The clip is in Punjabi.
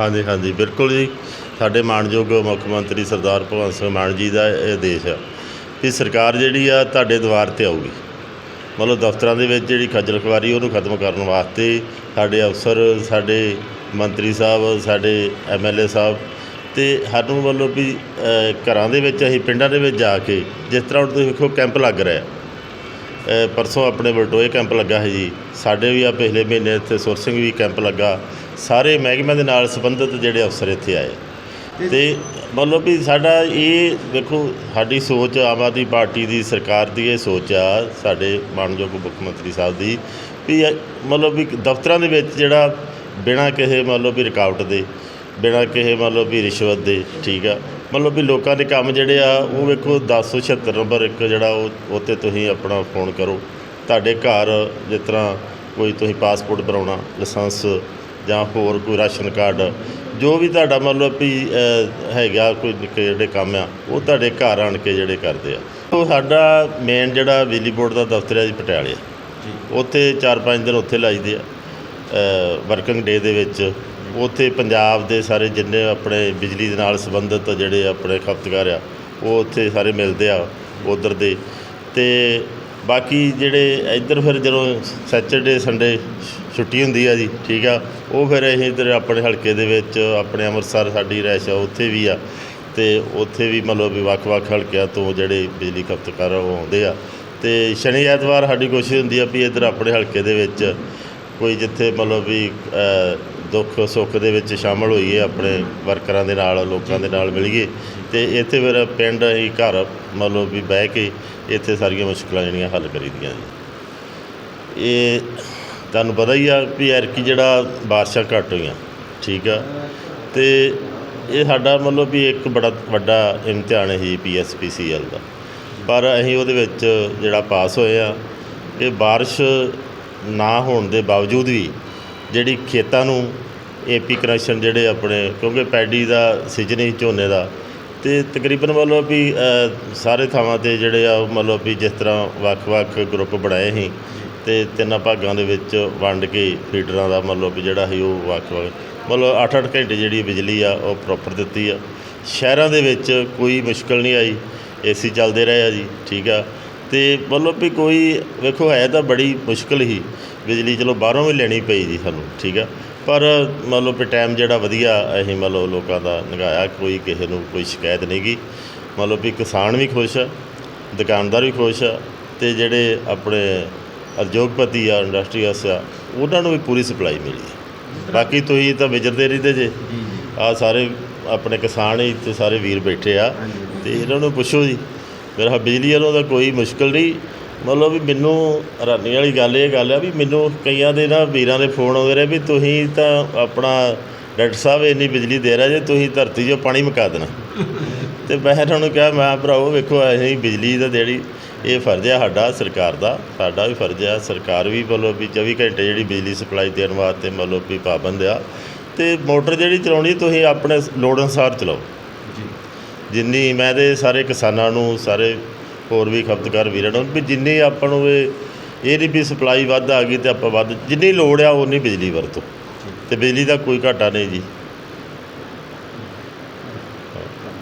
ਹਾਂਜੀ ਹਾਂਜੀ, ਬਿਲਕੁਲ ਜੀ। ਸਾਡੇ ਮਾਣਯੋਗ ਮੁੱਖ ਮੰਤਰੀ ਸਰਦਾਰ ਭਗਵੰਤ ਸਿੰਘ ਮਾਨ ਜੀ ਦਾ ਇਹ ਦੇਸ਼ ਆ ਕਿ ਸਰਕਾਰ ਜਿਹੜੀ ਆ ਤੁਹਾਡੇ ਦੁਆਰ ਤੇ ਆਊਗੀ। ਮਤਲਬ ਦਫ਼ਤਰਾਂ ਦੇ ਵਿੱਚ ਜਿਹੜੀ ਖੱਜਲ ਖੁਆਰੀ ਉਹਨੂੰ ਖਤਮ ਕਰਨ ਵਾਸਤੇ ਸਾਡੇ ਅਫਸਰ, ਸਾਡੇ ਮੰਤਰੀ ਸਾਹਿਬ, ਸਾਡੇ ਐਮਐਲਏ ਸਾਹਿਬ ਤੇ ਸਾਨੂੰ ਵੱਲੋਂ ਵੀ ਘਰਾਂ ਦੇ ਵਿੱਚ ਅਸੀਂ, ਪਿੰਡਾਂ ਦੇ ਵਿੱਚ ਜਾ ਕੇ ਜਿਸ ਤਰ੍ਹਾਂ ਹੁਣ ਤੁਸੀਂ ਵੇਖੋ ਕੈਂਪ ਲੱਗ ਰਿਹਾ। ਪਰਸੋਂ ਆਪਣੇ ਬਲਟੋਏ ਕੈਂਪ ਲੱਗਾ ਹੈ ਜੀ। ਸਾਡੇ ਵੀ ਆ ਪਿਛਲੇ ਮਹੀਨੇ ਇੱਥੇ ਸੁਰ ਸਿੰਘ ਵੀ ਕੈਂਪ ਲੱਗਾ। ਸਾਰੇ ਮਹਿਕਮਿਆਂ ਦੇ ਨਾਲ ਸੰਬੰਧਿਤ ਜਿਹੜੇ ਅਫਸਰ ਇੱਥੇ ਆਏ। ਤੇ ਮਤਲਬ ਵੀ ਸਾਡਾ ਇਹ ਵੇਖੋ, ਸਾਡੀ ਸੋਚ ਆਮ ਆਦਮੀ ਪਾਰਟੀ ਦੀ ਸਰਕਾਰ ਦੀ ਇਹ ਸੋਚ ਆ, ਸਾਡੇ ਮਾਨਯੋਗ ਮੁੱਖ ਮੰਤਰੀ ਸਾਹਿਬ ਦੀ, ਵੀ ਮਤਲਬ ਵੀ ਦਫ਼ਤਰਾਂ ਦੇ ਵਿੱਚ ਜਿਹੜਾ ਬਿਨਾਂ ਕਿਸੇ ਮਤਲਬ ਵੀ ਰੁਕਾਵਟ ਦੇ, ਬਿਨਾਂ ਕਿਸੇ ਮਤਲਬ ਵੀ ਰਿਸ਼ਵਤ ਦੇ, ਠੀਕ ਆ, ਮਤਲਬ ਵੀ ਲੋਕਾਂ ਦੇ ਕੰਮ ਜਿਹੜੇ ਆ, ਉਹ ਵੇਖੋ 1076 ਨੰਬਰ ਇੱਕ ਜਿਹੜਾ ਉਹ ਉੱਤੇ ਤੁਸੀਂ ਆਪਣਾ ਫੋਨ ਕਰੋ। ਤੁਹਾਡੇ ਘਰ ਜਿਸ ਤਰ੍ਹਾਂ ਕੋਈ ਤੁਸੀਂ ਪਾਸਪੋਰਟ ਬਣਾਉਣਾ, ਲਾਇਸੈਂਸ ਜਾਂ ਹੋਰ ਕੋਈ ਰਾਸ਼ਨ ਕਾਰਡ ਜੋ ਵੀ ਤੁਹਾਡਾ ਮਤਲਬ ਵੀ ਹੈਗਾ ਕੋਈ ਜਿਹੜੇ ਕੰਮ ਆ ਉਹ ਤੁਹਾਡੇ ਘਰ ਆਣ ਕੇ ਜਿਹੜੇ ਕਰਦੇ ਆ। ਉਹ ਸਾਡਾ ਮੇਨ ਜਿਹੜਾ ਬਿਜਲੀ ਬੋਰਡ ਦਾ ਦਫ਼ਤਰ ਹੈ ਜੀ ਪਟਿਆਲੇ। ਉੱਥੇ 4-5 ਦਿਨ ਉੱਥੇ ਲਾਈਦੇ ਆ ਵਰਕਿੰਗ ਡੇ ਦੇ ਵਿੱਚ। ਉੱਥੇ ਪੰਜਾਬ ਦੇ ਸਾਰੇ ਜਿੰਨੇ ਆਪਣੇ ਬਿਜਲੀ ਦੇ ਨਾਲ ਸੰਬੰਧਿਤ ਜਿਹੜੇ ਆਪਣੇ ਖਪਤਕਾਰ ਆ ਉਹ ਉੱਥੇ ਸਾਰੇ ਮਿਲਦੇ ਆ ਉਧਰ ਦੇ। ਤੇ ਬਾਕੀ ਜਿਹੜੇ ਇੱਧਰ ਫਿਰ ਜਦੋਂ ਸੈਚਰਡੇ ਸੰਡੇ ਛੁੱਟੀ ਹੁੰਦੀ ਆ ਜੀ, ਠੀਕ ਆ। ਉਹ ਫਿਰ ਅਸੀਂ ਇੱਧਰ ਆਪਣੇ ਹਲਕੇ ਦੇ ਵਿੱਚ, ਆਪਣੇ ਅੰਮ੍ਰਿਤਸਰ ਸਾਡੀ ਰਹਿਸ਼ ਆ, ਉੱਥੇ ਵੀ ਆ। ਤੇ ਉੱਥੇ ਵੀ ਮਤਲਬ ਵੀ ਵੱਖ-ਵੱਖ ਹਲਕਿਆਂ ਤੋਂ ਜਿਹੜੇ ਬਿਜਲੀ ਖਪਤਕਾਰ ਆ, ਉਹ ਆਉਂਦੇ ਆ। ਤੇ ਸ਼ਨੀ ਐਤਵਾਰ ਸਾਡੀ ਕੋਸ਼ਿਸ਼ ਹੁੰਦੀ ਆ ਵੀ ਇੱਧਰ ਆਪਣੇ ਹਲਕੇ ਦੇ ਵਿੱਚ ਕੋਈ ਜਿੱਥੇ ਮਤਲਬ ਵੀ ਦੁੱਖ ਸੁੱਖ ਦੇ ਵਿੱਚ ਸ਼ਾਮਲ ਹੋਈਏ, ਆਪਣੇ ਵਰਕਰਾਂ ਦੇ ਨਾਲ, ਲੋਕਾਂ ਦੇ ਨਾਲ ਮਿਲੀਏ। ਤੇ ਇੱਥੇ ਫਿਰ ਪਿੰਡ ਹੀ ਘਰ ਮਤਲਬ ਵੀ ਬਹਿ ਕੇ ਇੱਥੇ ਸਾਰੀਆਂ ਮੁਸ਼ਕਲਾਂ ਜਿਹੜੀਆਂ ਹੱਲ ਕਰੀਦੀਆਂ ਜੀ। ਇਹ ਤੁਹਾਨੂੰ ਪਤਾ ਹੀ ਆ ਵੀ ਐਰਕੀ ਜਿਹੜਾ ਬਾਰਿਸ਼ਾਂ ਘੱਟ ਹੋਈਆਂ, ਠੀਕ ਆ। ਤੇ ਇਹ ਸਾਡਾ ਮਤਲਬ ਵੀ ਇੱਕ ਬੜਾ ਵੱਡਾ ਇਮਤਿਹਾਨ ਹੈ ਪੀਐਸਪੀਸੀਐਲ ਦਾ। ਪਰ ਅਸੀਂ ਉਹਦੇ ਵਿੱਚ ਜਿਹੜਾ ਪਾਸ ਹੋਏ ਆ ਇਹ ਬਾਰਿਸ਼ ਨਾ ਹੋਣ ਦੇ ਬਾਵਜੂਦ ਵੀ ਜਿਹੜੀ ਖੇਤਾਂ ਨੂੰ ਏਪੀ ਕਨੈਕਸ਼ਨ ਜਿਹੜੇ ਆਪਣੇ, ਕਿਉਂਕਿ ਪੈਡੀ ਦਾ ਸੀਜ਼ਨ ਹੀ ਝੋਨੇ ਦਾ, ਤੇ ਤਕਰੀਬਨ ਮਤਲਬ ਵੀ ਸਾਰੇ ਥਾਵਾਂ ਤੇ ਜਿਹੜੇ ਆ ਉਹ ਮਤਲਬ ਵੀ ਜਿਸ ਤਰ੍ਹਾਂ ਵੱਖ-ਵੱਖ ਗਰੁੱਪ ਬਣਾਏ ਸੀ ਅਤੇ ਤਿੰਨਾਂ ਭਾਗਾਂ ਦੇ ਵਿੱਚ ਵੰਡ ਕੇ ਫੀਡਰਾਂ ਦਾ ਮਤਲਬ ਵੀ ਜਿਹੜਾ ਸੀ ਉਹ ਵੱਖ-ਵੱਖ ਮਤਲਬ 8-8 ਘੰਟੇ ਜਿਹੜੀ ਬਿਜਲੀ ਆ ਉਹ ਪ੍ਰੋਪਰ ਦਿੱਤੀ ਆ। ਸ਼ਹਿਰਾਂ ਦੇ ਵਿੱਚ ਕੋਈ ਮੁਸ਼ਕਲ ਨਹੀਂ ਆਈ, ਏਸੀ ਚੱਲਦੇ ਰਹੇ ਆ ਜੀ, ਠੀਕ ਆ। ਤੇ ਮਤਲਬ ਵੀ ਕੋਈ, ਵੇਖੋ ਹੈ ਤਾਂ ਬੜੀ ਮੁਸ਼ਕਲ ਹੀ ਬਿਜਲੀ ਚਲੋ ਬਾਹਰੋਂ ਵੀ ਲੈਣੀ ਪਈ ਜੀ ਸਾਨੂੰ, ਠੀਕ ਆ। ਪਰ ਮਤਲਬ ਵੀ ਟਾਈਮ ਜਿਹੜਾ ਵਧੀਆ ਅਸੀਂ ਮਤਲਬ ਲੋਕਾਂ ਦਾ ਲੰਘਾਇਆ ਕੋਈ ਕਿਸੇ ਨੂੰ ਕੋਈ ਸ਼ਿਕਾਇਤ ਨਹੀਂ ਗੀ। ਮਤਲਬ ਵੀ ਕਿਸਾਨ ਵੀ ਖੁਸ਼ ਆ, ਦੁਕਾਨਦਾਰ ਵੀ ਖੁਸ਼ ਆ, ਤੇ ਜਿਹੜੇ ਆਪਣੇ ਉਦਯੋਗਪਤੀ ਆ ਇੰਡਸਟਰੀਅਸ ਆ ਉਹਨਾਂ ਨੂੰ ਵੀ ਪੂਰੀ ਸਪਲਾਈ ਮਿਲੀ ਬਾਕੀ ਤੁਸੀਂ ਤਾਂ ਵਿਚਰਦੇ ਰਹਿੰਦੇ ਜੇ। ਆ ਸਾਰੇ ਆਪਣੇ ਕਿਸਾਨ ਹੀ ਤੇ ਸਾਰੇ ਵੀਰ ਬੈਠੇ ਆ। ਤੇ ਇਹਨਾਂ ਨੂੰ ਪੁੱਛੋ ਜੀ ਮੇਰਾ ਬਿਜਲੀ ਵੱਲੋਂ ਤਾਂ ਕੋਈ ਮੁਸ਼ਕਲ ਨਹੀਂ। ਮਤਲਬ ਵੀ ਮੈਨੂੰ ਹੈਰਾਨੀ ਵਾਲੀ ਗੱਲ ਇਹ ਗੱਲ ਆ ਵੀ ਮੈਨੂੰ ਕਈਆਂ ਦੇ ਨਾ ਵੀਰਾਂ ਦੇ ਫੋਨ ਆਉਂਦੇ ਰਹੇ ਵੀ ਤੁਸੀਂ ਤਾਂ ਆਪਣਾ ਡਾਕਟਰ ਸਾਹਿਬ ਇੰਨੀ ਬਿਜਲੀ ਦੇ ਰਹੇ ਜੇ ਤੁਸੀਂ ਧਰਤੀ 'ਚੋਂ ਪਾਣੀ ਮੁਕਾ ਦੇਣਾ। ਤੇ ਮੈਂ ਉਹਨਾਂ ਨੂੰ ਕਿਹਾ ਮੈਂ ਭਰਾਵੋ ਵੇਖੋ ਅਸੀਂ ਬਿਜਲੀ ਦਾ ਜਿਹੜੀ ਇਹ ਫਰਜ਼ ਹੈ ਸਾਡਾ ਸਰਕਾਰ ਦਾ ਸਾਡਾ ਵੀ ਫਰਜ਼ ਹੈ ਸਰਕਾਰ ਵੀ ਮਤਲਬ ਵੀ 24 ਘੰਟੇ ਜਿਹੜੀ ਬਿਜਲੀ ਸਪਲਾਈ ਦੇਣ ਵਾਸਤੇ ਮਤਲਬ ਵੀ ਪਾਬੰਦ ਆ। ਤੇ ਮੋਟਰ ਜਿਹੜੀ ਚਲਾਉਣੀ ਤੁਸੀਂ ਆਪਣੇ ਲੋੜ ਅਨੁਸਾਰ ਚਲਾਓ। ਜਿੰਨੀ ਮੈਂ ਤੇ ਸਾਰੇ ਕਿਸਾਨਾਂ ਨੂੰ ਸਾਰੇ ਹੋਰ ਵੀ ਖਪਤਕਾਰ ਵੀਰਾਂ ਨੂੰ ਵੀ ਜਿੰਨੀ ਆਪਾਂ ਨੂੰ ਇਹ ਇਹ ਨਹੀਂ ਵੀ ਸਪਲਾਈ ਵੱਧ ਆ ਗਈ ਤੇ ਆਪਾਂ ਵੱਧ ਜਿੰਨੀ ਲੋੜ ਆ ਉਨੀ ਬਿਜਲੀ ਵਰਤੋ। ਤੇ ਬਿਜਲੀ ਦਾ ਕੋਈ ਘਾਟਾ ਨਹੀਂ ਜੀ।